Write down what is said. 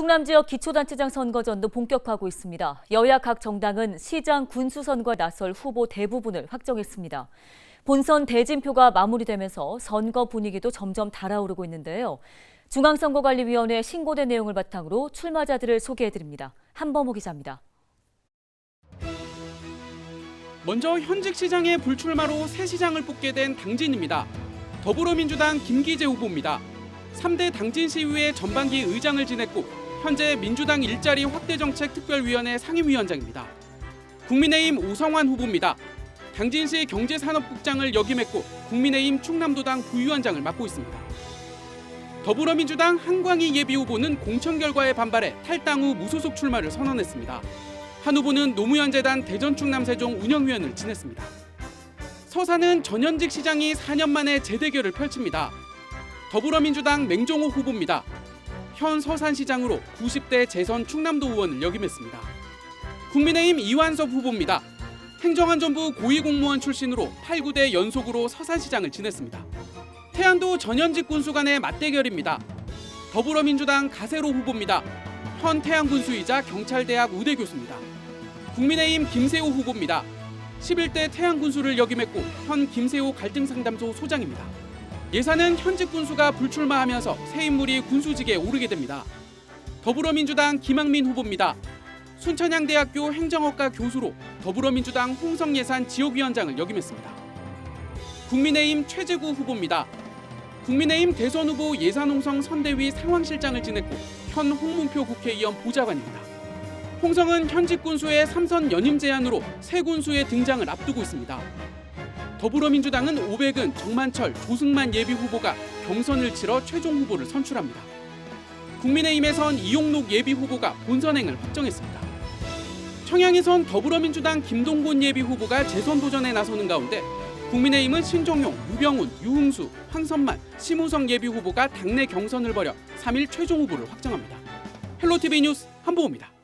충남 지역 기초단체장 선거전도 본격화하고 있습니다. 여야 각 정당은 시장 군수 선거에 나설 후보 대부분을 확정했습니다. 본선 대진표가 마무리되면서 선거 분위기도 점점 달아오르고 있는데요. 중앙선거관리위원회 신고된 내용을 바탕으로 출마자들을 소개해드립니다. 한범호 기자입니다. 먼저 현직 시장의 불출마로 새 시장을 뽑게 된 당진입니다. 더불어민주당 김기재 후보입니다. 3대 당진 시의회 전반기 의장을 지냈고 현재 민주당 일자리 확대 정책 특별위원회 상임위원장입니다. 국민의힘 오성환 후보입니다. 당진시 경제산업국장을 역임했고 국민의힘 충남도당 부위원장을 맡고 있습니다. 더불어민주당 한광희 예비 후보는 공천 결과에 반발해 탈당 후 무소속 출마를 선언했습니다. 한 후보는 노무현 재단 대전 충남 세종 운영위원을 지냈습니다. 서사는 전현직 시장이 4년 만에 재대결을 펼칩니다. 더불어민주당 맹종호 후보입니다. 현 서산시장으로 90대 재선 충남도 의원을 역임했습니다. 국민의힘 이완섭 후보입니다. 행정안전부 고위공무원 출신으로 8, 9대 연속으로 서산시장을 지냈습니다. 태안도 전현직 군수 간의 맞대결입니다. 더불어민주당 가세로 후보입니다. 현 태양군수이자 경찰대학 우대 교수입니다. 국민의힘 김세호 후보입니다. 11대 태양군수를 역임했고 현 김세호 갈등상담소 소장입니다. 예산은 현직 군수가 불출마하면서 새 인물이 군수직에 오르게 됩니다. 더불어민주당 김학민 후보입니다. 순천향대학교 행정학과 교수로 더불어민주당 홍성예산 지역위원장을 역임했습니다. 국민의힘 최재구 후보입니다. 국민의힘 대선 후보 예산홍성 선대위 상황실장을 지냈고 현 홍문표 국회의원 보좌관입니다. 홍성은 현직 군수의 3선 연임 제안으로 새 군수의 등장을 앞두고 있습니다. 더불어민주당은 오백은 정만철, 조승만 예비 후보가 경선을 치러 최종 후보를 선출합니다. 국민의힘에선 이용록 예비 후보가 본선행을 확정했습니다. 청양에선 더불어민주당 김동곤 예비 후보가 재선 도전에 나서는 가운데 국민의힘은 신종용, 유병훈, 유흥수, 황선만, 심우성 예비 후보가 당내 경선을 벌여 3일 최종 후보를 확정합니다. 헬로티비 뉴스 한보호입니다.